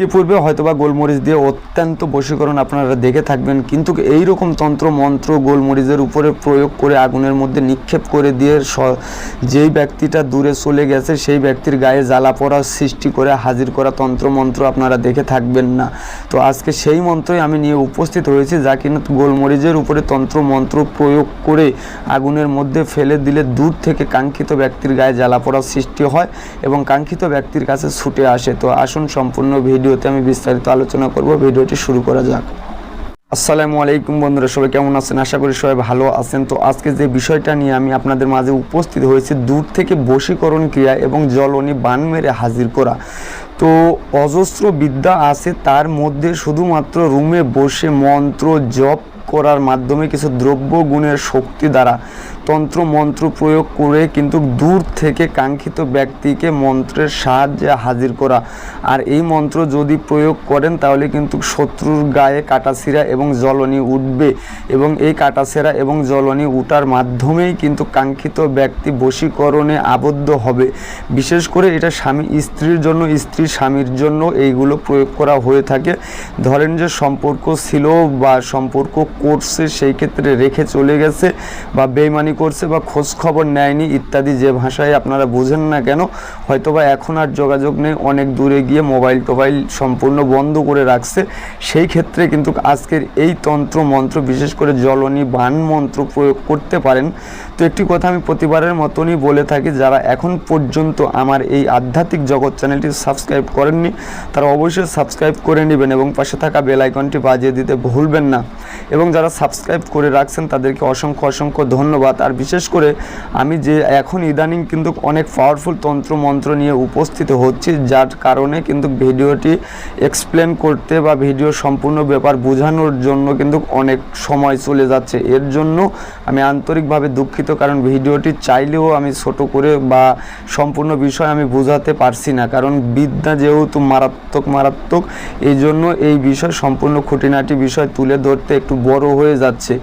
ইতিপূর্বে হয়তোবা গোলমরিচ দিয়ে অত্যন্ত বশীকরণ আপনারা দেখে থাকবেন, কিন্তু এই রকম তন্ত্র মন্ত্র গোলমরিচের উপরে প্রয়োগ করে আগুনের মধ্যে নিক্ষেপ করে দিয়ে যেই ব্যক্তিটা দূরে চলে গেছে, সেই ব্যক্তির গায়ে জ্বালা পড়া সৃষ্টি করে হাজির করা তন্ত্র মন্ত্র আপনারা দেখে থাকবেন না। তো আজকে সেই মন্ত্রই আমি নিয়ে উপস্থিত হয়েছি, যা কিনা গোলমরিচের উপরে তন্ত্র মন্ত্র প্রয়োগ করে আগুনের মধ্যে ফেলে দিলে দূর থেকে কাঙ্ক্ষিত ব্যক্তির গায়ে জ্বালা পড়ার সৃষ্টি হয় এবং কাঙ্ক্ষিত ব্যক্তির কাছে ছুটে আসে। তো আসুন সম্পূর্ণ ভিডিওতে আমি বিস্তারিত আলোচনা করব। ভিডিওটি শুরু করা যাক। আসসালামু আলাইকুম বন্ধুরা, সবাই কেমন আছেন? আশা করি সবাই ভালো আছেন। তো আজকে যে বিষয়টা নিয়ে আমি আপনাদের মাঝে উপস্থিত হয়েছি, দূর থেকে বশীকরণ ক্রিয়া এবং জলনি বান মেরে হাজির করা। তো অজস্র বিদ্যা আছে, তার মধ্যে শুধুমাত্র রুমে বসে মন্ত্র জপ করার মাধ্যমে কিছু দ্রব্য গুণের শক্তি দ্বারা তন্ত্র মন্ত্র প্রয়োগ করে কিন্তু দূর থেকে কাঙ্ক্ষিত ব্যক্তিকে মন্ত্রের সাহায্যে হাজির করা। আর এই মন্ত্র যদি প্রয়োগ করেন, তাহলে কিন্তু শত্রুর গায়ে কাটাছিরা এবং জলনি উঠবে এবং এই কাটাছেরা এবং জলনি উঠার মাধ্যমেই কিন্তু কাঙ্ক্ষিত ব্যক্তি বশীকরণে আবদ্ধ হবে। বিশেষ করে এটা স্বামী স্ত্রীর জন্য, স্ত্রী স্বামীর জন্য এইগুলো প্রয়োগ করা হয়ে থাকে। ধরেন যে সম্পর্ক ছিল বা সম্পর্ক করছে সেই ক্ষেত্রে রেখে চলে গেছে বা বেইমানি করছে বা খোঁজ খবর নেয়নি ইত্যাদি যে ভাষায় আপনারা বুঝেন না কেন, হয়তোবা এখন আর যোগাযোগ নেই, অনেক দূরে গিয়ে মোবাইল টোবাইল সম্পূর্ণ বন্ধ করে রাখছে। সেই ক্ষেত্রে কিন্তু আজকের এই তন্ত্র মন্ত্র, বিশেষ করে জলনি বান মন্ত্র প্রয়োগ করতে পারেন। তো একটি কথা আমি প্রতিবারের মতনই বলে থাকি, যারা এখন পর্যন্ত আমার এই আধ্যাত্মিক জগৎ চ্যানেলটি সাবস্ক্রাইব করেননি, তারা অবশ্যই সাবস্ক্রাইব করে নেবেন এবং পাশে থাকা বেল আইকনটি বাজিয়ে দিতে ভুলবেন না। এবং যারা সাবস্ক্রাইব করে রাখছেন তাদেরকে অসংখ্য অসংখ্য ধন্যবাদ। আর বিশেষ করে আমি যে এখন ইদানিং কিন্তু অনেক পাওয়ারফুল তন্ত্র মন্ত্র নিয়ে উপস্থিত হচ্ছি, যার কারণে কিন্তু ভিডিওটি এক্সপ্লেন করতে বা ভিডিও সম্পূর্ণ ব্যাপার বোঝানোর জন্য কিন্তু অনেক সময় চলে যাচ্ছে। এর জন্য আমি আন্তরিকভাবে দুঃখিত, কারণ ভিডিওটি চাইলেও আমি ছোট করে বা সম্পূর্ণ বিষয় আমি বোঝাতে পারছি না। কারণ বিদ্যা যেহেতু মারাত্মক মারাত্মক, এই জন্য এই বিষয় সম্পূর্ণ খুঁটিনাটি বিষয় তুলে ধরতে একটু বড় হয়ে যাচ্ছে।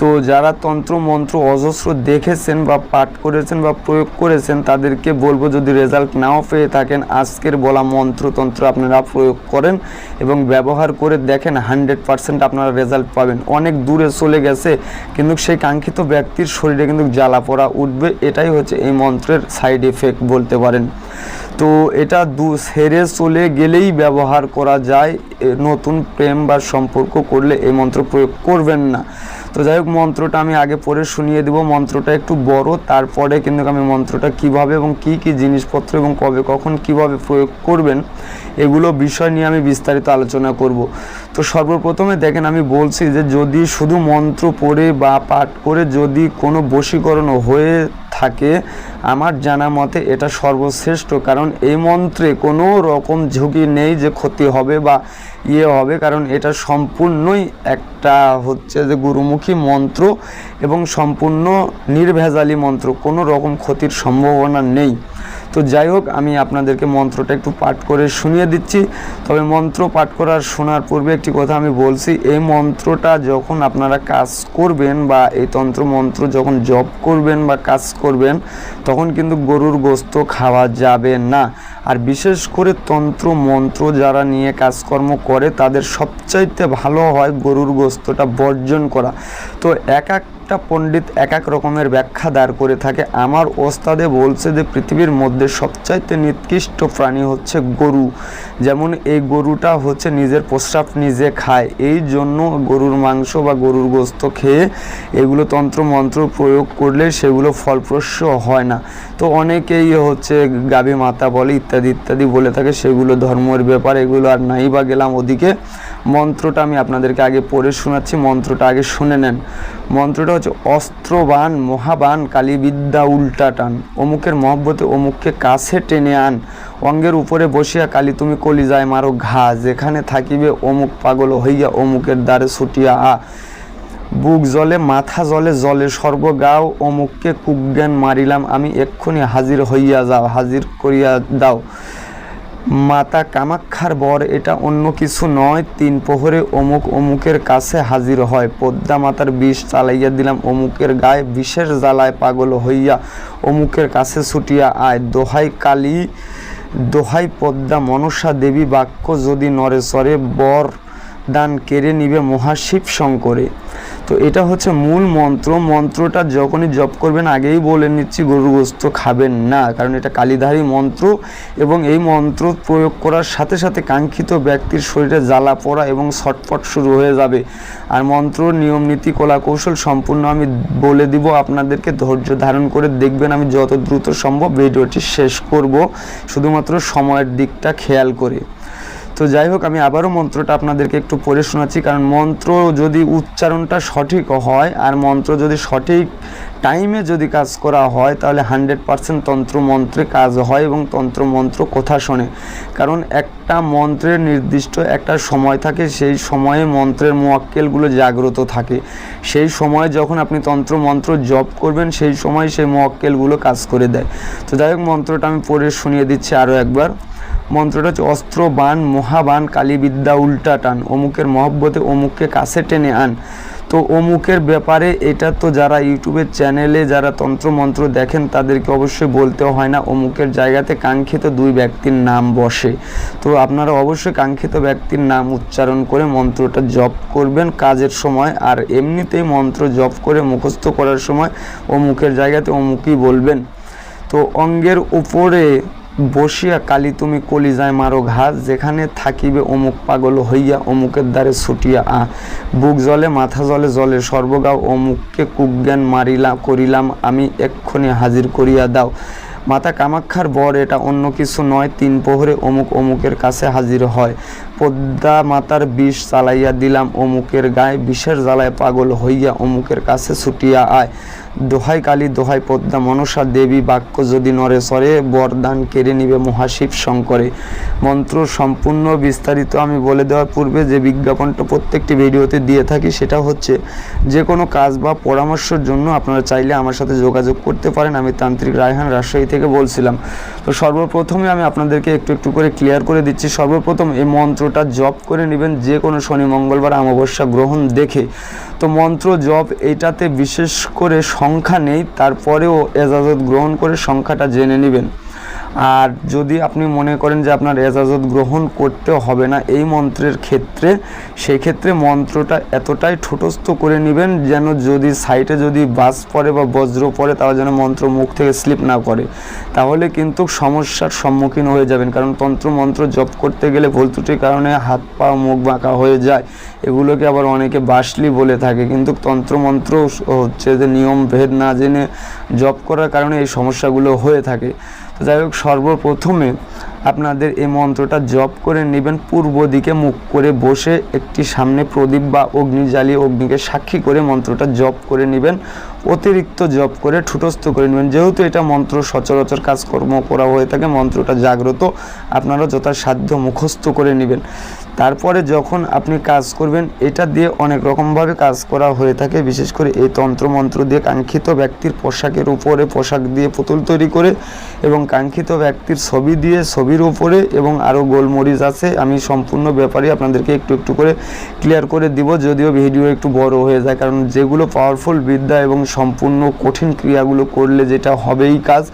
তো যারা তন্ত্র, মন্ত্র, অজস্র দেখেছেন বা পাঠ করেছেন বা প্রয়োগ করেছেন, তাদেরকে বলব যদি রেজাল্ট নাও পেয়ে থাকেন, আজকের বলা মন্ত্রতন্ত্র আপনারা প্রয়োগ করেন এবং ব্যবহার করে দেখেন হান্ড্রেড পার্সেন্ট আপনারা রেজাল্ট পাবেন। অনেক দূরে চলে গেছে, কিন্তু সেই কাঙ্ক্ষিত ব্যক্তির শরীরে কিন্তু জ্বালা পড়া উঠবে। এটাই হচ্ছে এই মন্ত্রের সাইড এফেক্ট বলতে পারেন। তো এটা দু, সেরে চলে গেলেই ব্যবহার করা যায় নতুন প্রেম বা সম্পর্ক করলে এই মন্ত্র প্রয়োগ করবেন না। তো যাই হোক, মন্ত্রটা আমি আগে পরে শুনিয়ে দেব। মন্ত্রটা একটু বড়, তারপরে কিন্তু আমি মন্ত্রটা কীভাবে এবং কি কি জিনিসপত্র এবং কবে কখন কীভাবে প্রয়োগ করবেন, এগুলো বিষয় নিয়ে আমি বিস্তারিত আলোচনা করব। তো সর্বপ্রথমে দেখেন, আমি বলছি যে যদি শুধু মন্ত্র পড়ে বা পাঠ করে যদি কোনো বশীকরণ হয়ে থাকে। আমার জানা মতে এটা সর্বশ্রেষ্ঠ, কারণ এই মন্ত্রে কোনো রকম ঝুঁকি নেই যে ক্ষতি হবে বা ইয়ে হবে, কারণ এটা সম্পূর্ণই একটা হচ্ছে যে গুরুমুখী মন্ত্র এবং সম্পূর্ণ নির্ভেজালি মন্ত্র, কোনো রকম ক্ষতির সম্ভাবনা নেই। তো যাই হোক, আমি আপনাদেরকে মন্ত্রটা একটু পাঠ করে শুনিয়ে দিচ্ছি। তবে মন্ত্র পাঠ করার শোনার পূর্বে একটি কথা আমি বলছি, এই মন্ত্রটা যখন আপনারা কাজ করবেন বা এই তন্ত্র মন্ত্র যখন জপ করবেন বা কাজ করবেন, তখন কিন্তু গরুর গোস্ত খাওয়া যাবে না। আর বিশেষ করে তন্ত্র মন্ত্র যারা নিয়ে কাজকর্ম করে, তাদের সবচাইতে ভালো হয় গরুর গোস্তটা বর্জন করা। তো এক একটা পণ্ডিত এক এক রকমের ব্যাখ্যা দাঁড় করে থাকে। আমার ওস্তাদে বলছে যে, পৃথিবীর মধ্যে সবচাইতে নিকৃষ্ট প্রাণী হচ্ছে গরু। যেমন এই গরুটা হচ্ছে নিজের প্রস্রাব নিজে খায়। এই জন্য গরুর মাংস বা গরুর গোস্ত খেয়ে এগুলো তন্ত্র মন্ত্র প্রয়োগ করলে সেগুলো ফলপ্রসূ হয় না। তো অনেকেই হচ্ছে গাভী মাতা বলে ইত্যাদি ইত্যাদি বলে থাকে। সেগুলো ধর্মের ব্যাপার, এগুলো আর নাই বা গেলাম ওদিকে। মন্ত্রটা আমি আপনাদেরকে আগে পড়ে শোনাচ্ছি, মন্ত্রটা আগে শুনে নেন। মন্ত্রটা হচ্ছে, অস্ত্রবান মহাবান কালীবিদ্যা উল্টা টান। অমুকের মহব্বতে অমুককে কাছে টেনে আন। অঙ্গের উপরে বসিয়া কালী তুমি কলিজায় মারো ঘা। যেখানে থাকিবে অমুক পাগল হইয়া অমুকের দ্বারে ছুটিয়া আ। বুক জলে, মাথা জলে জলে স্বর্গ গাও, অমুককে কুজ্ঞান মারিলাম। আমি এক্ষুনি হাজির হইয়া যাও, হাজির করিয়া দাও। মাতা কামাক্ষার বর, এটা অন্য কিছু নয়। তিন প্রহরে অমুক অমুকের কাছে হাজির হয়। পদ্মা মাতার বিষ চালাইয়া দিলাম অমুকের গায়ে, বিশেষ জ্বালায় পাগল হইয়া অমুকের কাছে ছুটিয়া আয়। দোহাই কালী, দোহাই পদ্মা মনসা দেবী বাক্য যদি নরে বর দান কেড়ে নিবে মহাশিব শঙ্করে। তো এটা হচ্ছে মূল মন্ত্র। মন্ত্রটা যখনই জপ করবেন, আগেই বলে নিচ্ছি গরু গোস্ত খাবেন না। কারণ এটা কালীধারী মন্ত্র এবং এই মন্ত্র প্রয়োগ করার সাথে সাথে কাঙ্ক্ষিত ব্যক্তির শরীরে জ্বালা পোড়া এবং ছটফট শুরু হয়ে যাবে। আর মন্ত্র, নিয়ম, নীতি, কলা কৌশল সম্পূর্ণ আমি বলে দিব। আপনাদেরকে ধৈর্য ধারণ করে দেখবেন আমি যত দ্রুত সম্ভব ভিডিওটি শেষ করব। শুধুমাত্র সময়ের দিকটা খেয়াল করে। তো যাই হোক, আমি আবারও মন্ত্রটা আপনাদেরকে একটু পড়ে শোনাচ্ছি, কারণ মন্ত্র যদি উচ্চারণটা সঠিক হয় আর মন্ত্র যদি সঠিক টাইমে যদি কাজ করা হয়, তাহলে হান্ড্রেড পারসেন্ট তন্ত্র মন্ত্রে কাজ হয় এবং তন্ত্র মন্ত্র কথা শোনে। কারণ একটা মন্ত্রের নির্দিষ্ট একটা সময় থাকে, সেই সময়ে মন্ত্রের মোয়াক্কেলগুলো জাগ্রত থাকে। সেই সময়ে যখন আপনি তন্ত্র মন্ত্র জপ করবেন, সেই সময় সেই মোয়াক্কেলগুলো কাজ করে দেয়। তো যাই হোক, মন্ত্রটা আমি পড়ে শুনিয়ে দিচ্ছি আরও একবার। মন্ত্রটা হচ্ছে অস্ত্র বান মহাবান কালীবিদ্যা উল্টা টান। অমুকের মহব্বতে অমুককে কাছে টেনে আন। তো অমুকের ব্যাপারে এটা তো যারা ইউটিউবের চ্যানেলে যারা তন্ত্রমন্ত্র দেখেন, তাদেরকে অবশ্যই বলতে হয় না, অমুকের জায়গাতে কাঙ্ক্ষিত দুই ব্যক্তির নাম বসে। তো আপনারা অবশ্যই কাঙ্ক্ষিত ব্যক্তির নাম উচ্চারণ করে মন্ত্রটা জপ করবেন কাজের সময়। আর এমনিতেই মন্ত্র জপ করে মুখস্থ করার সময় অমুকের জায়গাতে অমুকই বলবেন। তো অঙ্গের উপরে বসিয়া কালি তুমি কলি যায় মারো ঘাস যেখানে থাকিবে অমুক পাগল হইয়া অমুকের দ্বারে ছুটিয়া আ। বুক জলে, মাথা জলে জলে, সর্বগাও অমুককে কুজ্ঞান মারিলা করিলাম, আমি এক্ষণে হাজির করিয়া দাও। মাতা কামাক্ষার বর, এটা অন্য কিছু নয়, তিন প্রহরে অমুক অমুকের কাছে হাজির হয়। পদ্মা মাতার বিষ চালাইয়া দিলাম, অমুকের গায়ে বিষের জ্বালায় পাগল হইয়া অমুকের কাছে ছুটিয়া আয়। দোহাই কালী, দোহাই পদ্মা, মনসা দেবী বাক্য যদি নরে সরে বরদান কেড়ে নিবে মহাশিব শঙ্করে। মন্ত্র সম্পূর্ণ বিস্তারিত আমি বলে দেওয়ার পূর্বে যে বিজ্ঞাপনটা প্রত্যেকটি ভিডিওতে দিয়ে থাকি, সেটা হচ্ছে যে কোনো কাজ বা পরামর্শের জন্য আপনারা চাইলে আমার সাথে যোগাযোগ করতে পারেন। আমি তান্ত্রিক রায়হান রাজশাহী থেকে বলছিলাম। তো সর্বপ্রথমে আমি আপনাদেরকে একটু একটু করে ক্লিয়ার করে দিচ্ছি। সর্বপ্রথম এই মন্ত্রটা জপ করে নেবেন যে কোনো শনি, মঙ্গলবার, অমাবস্যা গ্রহণ দেখে। তো মন্ত্র জপ এটাতে বিশেষ করে সংখ্যা নেই, তারপরেও এজাজত গ্রহণ করে সংখ্যাটা জেনে নেবেন। আর যদি আপনি মনে করেন যে আপনার এজাজত গ্রহণ করতে হবে না এই মন্ত্রের ক্ষেত্রে সেই ক্ষেত্রে মন্ত্রটা এতটাই ঠোঁটস্থ করে নেবেন যেন যদি সাইটে যদি বাস পড়ে বা বজ্র পড়ে তাহলে যেন মন্ত্র মুখ থেকে স্লিপ না করে। তাহলে কিন্তু সমস্যার সম্মুখীন হয়ে যাবেন। কারণ তন্ত্র মন্ত্র জপ করতে গেলে ভুল ত্রুটির কারণে হাত পা, মুখ বাঁকা হয়ে যায়। এগুলোকে আবার অনেকে বাসলি বলে থাকে। কিন্তু তন্ত্রমন্ত্র হচ্ছে যে নিয়ম ভেদ না জেনে জপ করার কারণে এই সমস্যাগুলো হয়ে থাকে। যাই হোক, সর্বপ্রথমে আপনাদের এই মন্ত্রটা জপ করে নেবেন, পূর্ব দিকে মুখ করে বসে একটি সামনে প্রদীপ বা অগ্নি জ্বালিয়ে অগ্নিকে সাক্ষী করে মন্ত্রটা জপ করে নেবেন। অতিরিক্ত জপ করে ঠুটস্থ করে নেবেন। যেহেতু এটা মন্ত্র সচরাচর কাজকর্ম করা হয়ে থাকে, মন্ত্রটা জাগ্রত, আপনারা যথাসাধ্য মুখস্থ করে নেবেন। তারপরে যখন আপনি কাজ করবেন, এটা দিয়ে অনেক রকমভাবে কাজ করা হয়ে থাকে, বিশেষ করে এই তন্ত্রমন্ত্র দিয়ে কাঙ্ক্ষিত ব্যক্তির পোশাকের উপরে পোশাক দিয়ে পুতুল তৈরি করে এবং কাঙ্ক্ষিত ব্যক্তির ছবি দিয়ে ছবির উপরে এবং আরও গোলমরিচ আছে, আমি সম্পূর্ণ ব্যাপারে আপনাদেরকে একটু একটু করে ক্লিয়ার করে দিব, যদিও ভিডিও একটু বড় হয়ে যায়, কারণ যেগুলো পাওয়ারফুল বিদ্যা এবং সম্পূর্ণ কঠিন ক্রিয়াগুলো করলে যেটা হবেই কাজ,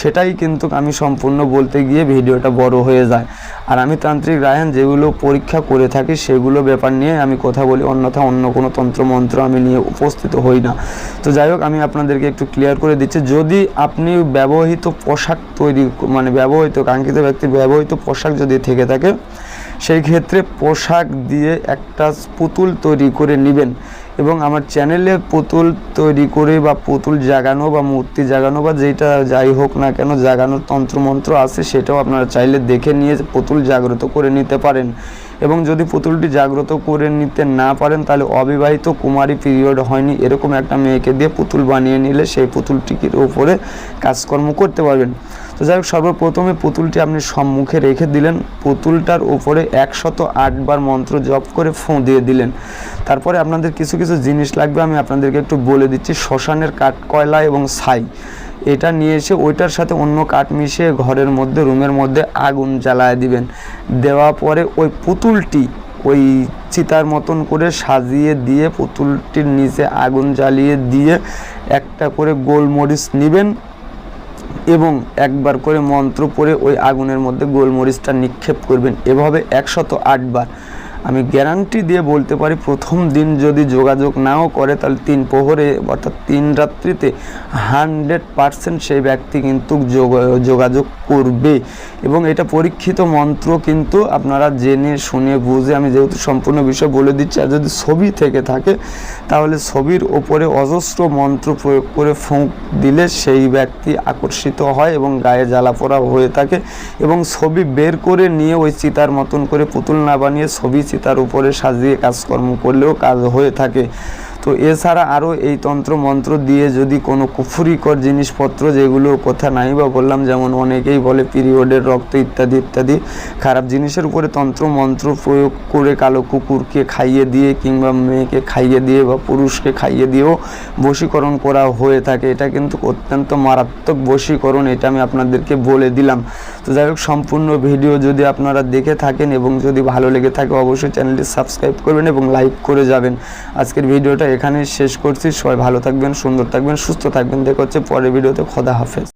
সেটাই কিন্তু আমি সম্পূর্ণ বলতে গিয়ে ভিডিওটা বড় হয়ে যায়। আর আমি তান্ত্রিক রায়হান, যেগুলো পরীক্ষা করে থাকি, সেগুলো ব্যাপার নিয়ে আমি কথা বলি, অন্যথা অন্য কোনো তন্ত্রমন্ত্র আমি নিয়ে উপস্থিত হই না। তো যাই হোক, আমি আপনাদেরকে একটু ক্লিয়ার করে দিচ্ছি, যদি আপনি ব্যবহৃত পোশাক তৈরি মানে ব্যবহৃত, কাঙ্ক্ষিত ব্যক্তির ব্যবহৃত পোশাক যদি থেকে থাকে, সেই ক্ষেত্রে পোশাক দিয়ে একটা পুতুল তৈরি করে নেবেন। এবং আমার চ্যানেলে পুতুল তৈরি করে বা পুতুল জাগানো বা মূর্তি জাগানো বা যেটা যাই হোক না কেন জাগানোর তন্ত্রমন্ত্র আছে, সেটাও আপনারা চাইলে দেখে নিয়ে পুতুল জাগ্রত করে নিতে পারেন। এবং যদি পুতুলটি জাগ্রত করে নিতে না পারেন, তাহলে অবিবাহিত কুমারী পিরিয়ড হয়নি। এরকম একটা মেয়েকে দিয়ে পুতুল বানিয়ে নিলে সেই পুতুলটির উপরে কাজকর্ম করতে পারবেন। তো যাই হোক, সর্বপ্রথমে পুতুলটি আপনি সম্মুখে রেখে দিলেন। পুতুলটার উপরে একশত আটবার মন্ত্র জপ করে ফোঁ দিয়ে দিলেন। তারপরে আপনাদের কিছু কিছু জিনিস লাগবে, আমি আপনাদেরকে একটু বলে দিচ্ছি। শ্মশানের কাঠ কয়লা এবং ছাই, এটা নিয়ে এসে ওইটার সাথে অন্য কাঠ মিশিয়ে ঘরের মধ্যে, রুমের মধ্যে আগুন জ্বালায় দিবেন। দেওয়া পরে ওই পুতুলটি ওই চিতার মতন করে সাজিয়ে দিয়ে পুতুলটির নিচে আগুন জ্বালিয়ে দিয়ে একটা করে গোলমরিচ নেবেন। এবং একবার করে মন্ত্র পড়ে ওই আগুনের মধ্যে গোলমরিচটা নিক্ষেপ করবেন। এভাবে একশত আটবার। আমি গ্যারান্টি দিয়ে বলতে পারি প্রথম দিন যদি যোগাযোগ নাও করে, তাহলে তিন প্রহরে, অর্থাৎ তিন রাত্রিতে হান্ড্রেড পারসেন্ট সেই ব্যক্তি কিন্তু যোগ- যোগাযোগ করবে। এবং এটা পরীক্ষিত মন্ত্র কিন্তু আপনারা জেনে, শুনে, বুঝে, আমি যেহেতু সম্পূর্ণ বিষয় বলে দিচ্ছি, আর যদি ছবি থেকে থাকে, তাহলে ছবির ওপরে অজস্র মন্ত্র প্রয়োগ করে ফুঁক দিলে সেই ব্যক্তি আকর্ষিত হয় এবং গায়ে জ্বালা পোড়া হয়ে থাকে এবং ছবি বের করে নিয়ে ওই চিতার মতন করে পুতুল না বানিয়ে ছবি চিতার উপরে সাজিয়ে কাজকর্ম করলেও কাজ হয়ে থাকে। তো এছাড়া আরও এই তন্ত্র মন্ত্র দিয়ে যদি কোনো কুফুরিকর জিনিসপত্র যেগুলো কথা নাই বা বললাম, যেমন অনেকেই বলে পিরিয়ডের রক্ত ইত্যাদি ইত্যাদি, খারাপ জিনিসের উপরে তন্ত্র মন্ত্র প্রয়োগ করে কালো কুকুরকে খাইয়ে দিয়ে কিংবা মেয়েকে খাইয়ে দিয়ে বা পুরুষকে খাইয়ে দিয়েও বশীকরণ করা হয়ে থাকে। এটা কিন্তু অত্যন্ত মারাত্মক বশীকরণ, এটা আমি আপনাদেরকে বলে দিলাম। তো যাই হোক, সম্পূর্ণ ভিডিও যদি আপনারা দেখে থাকেন এবং যদি ভালো লেগে থাকে, অবশ্যই চ্যানেলটি সাবস্ক্রাইব করবেন এবং লাইক করে যাবেন। আজকের ভিডিওটা এখানেই শেষ করছি। সবাই ভালো থাকবেন, সুন্দর থাকবেন, সুস্থ থাকবেন। দেখা হচ্ছে পরের ভিডিওতে। খোদা হাফেজ।